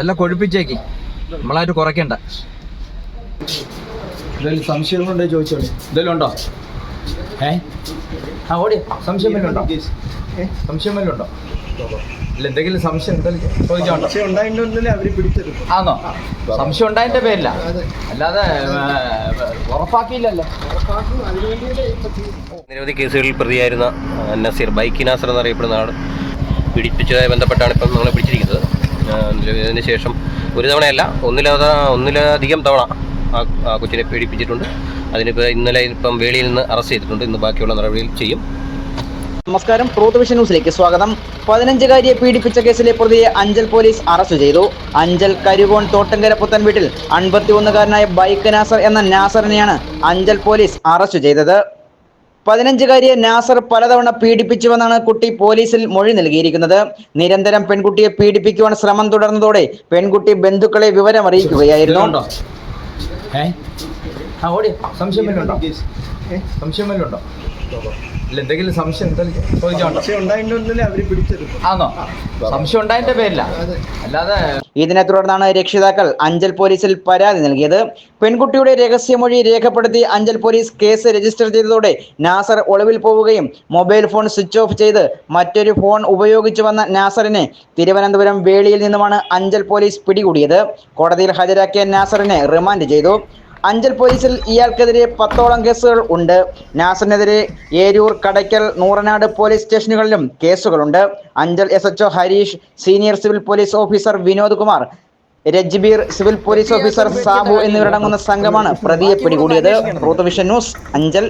എല്ലാം കൊഴുപ്പിച്ചേക്ക്. നമ്മളായിട്ട് കുറയ്ക്കണ്ട. എന്തെങ്കിലും സംശയങ്ങളുണ്ടോ ചോദിച്ചോളൂ. എന്തെങ്കിലും ഉണ്ടോ? ഏ? ആ ഓടി. സംശയം വല്ലതും ഉണ്ടോ? സംശയം വല്ലതും ഉണ്ടോ? ഇല്ല എന്തെങ്കിലും സംശയം ചോദിച്ചോണ്ടോ? ആണോ സംശയം ഉണ്ടായതിന്റെ പേരില്ല അല്ലാതെ ഉറപ്പാക്കിയില്ലല്ലോ. നിരവധി കേസുകളിൽ പ്രതിയായിരുന്ന നസീർ ബൈക്കിനാസർ എന്നറിയപ്പെടുന്ന ആൾ പിടിപ്പിച്ചതുമായി ബന്ധപ്പെട്ടാണ് ഇപ്പം നമ്മളെ പിടിച്ചിരിക്കുന്നത്. ഇതിന് ശേഷം ഒരു തവണയല്ല ഒന്നിലത ഒന്നിലധികം തവണ ആ കൊച്ചിനെ പീഡിപ്പിച്ചിട്ടുണ്ട്. അതിനിപ്പോൾ ഇന്നലെ ഇപ്പം വേളിയിൽ നിന്ന് അറസ്റ്റ് ചെയ്തിട്ടുണ്ട്. ഇന്ന് ബാക്കിയുള്ള നടപടികൾ ചെയ്യും. നമസ്കാരം. പ്രോത്വിഷൻ വിഷൻ ന്യൂസിലേക്ക് സ്വാഗതം. പതിനഞ്ചുകാരിയെ പീഡിപ്പിച്ച കേസിലെ പ്രതിയെ അഞ്ചൽ പോലീസ് അറസ്റ്റ് ചെയ്തു. അഞ്ചൽ കരുകോൺ തോട്ടങ്കര പുത്തൻ വീട്ടിൽ അൻപത്തിയൊന്നുകാരനായ ബൈക്ക് നാസർ എന്ന നാസറിനെയാണ് അഞ്ചൽ പോലീസ് അറസ്റ്റ് ചെയ്തത്. പതിനഞ്ചുകാരിയെ നാസർ പലതവണ പീഡിപ്പിച്ചുവെന്നാണ് കുട്ടി പോലീസിൽ മൊഴി നൽകിയിരിക്കുന്നത്. നിരന്തരം പെൺകുട്ടിയെ പീഡിപ്പിക്കുവാൻ ശ്രമം തുടർന്നതോടെ പെൺകുട്ടി ബന്ധുക്കളെ വിവരം അറിയിക്കുകയായിരുന്നു സംശയം വല്ലതും ഉണ്ടോ? ഇല്ല എന്തെങ്കിലും സംശയം ചോദിച്ചോണ്ടോ അവർ പിടിച്ചെടുക്കും. ആണോ സംശയം ഉണ്ടായതിന്റെ പേരില്ല അല്ലാതെ ഇതിനെ തുടർന്നാണ് രക്ഷിതാക്കൾ അഞ്ചൽ പോലീസിൽ പരാതി നൽകിയത്. പെൺകുട്ടിയുടെ രഹസ്യമൊഴി രേഖപ്പെടുത്തി അഞ്ചൽ പോലീസ് കേസ് രജിസ്റ്റർ ചെയ്തതോടെ നാസർ ഒളിവിൽ പോവുകയും മൊബൈൽ ഫോൺ സ്വിച്ച് ഓഫ് ചെയ്ത് മറ്റൊരു ഫോൺ ഉപയോഗിച്ചു വന്ന നാസറിനെ തിരുവനന്തപുരം വേളിയിൽ നിന്നുമാണ് അഞ്ചൽ പോലീസ് പിടികൂടിയത്. കോടതിയിൽ ഹാജരാക്കിയ നാസറിനെ റിമാൻഡ് ചെയ്തു. അഞ്ചൽ പോലീസിൽ ഇയാൾക്കെതിരെ പത്തോളം കേസുകൾ ഉണ്ട്. നാസറിനെതിരെ ഏരൂർ കടയ്ക്കൽ നൂറനാട് പോലീസ് സ്റ്റേഷനുകളിലും കേസുകളുണ്ട്. Anchal S HO Harish senior civil police officer Vinod Kumar Rajbir civil police officer Sabu എന്നിവരടങ്ങുന്ന സംഘമാണ് പ്രതിയെ പിടികൂടിയത്. Vision news Anchal.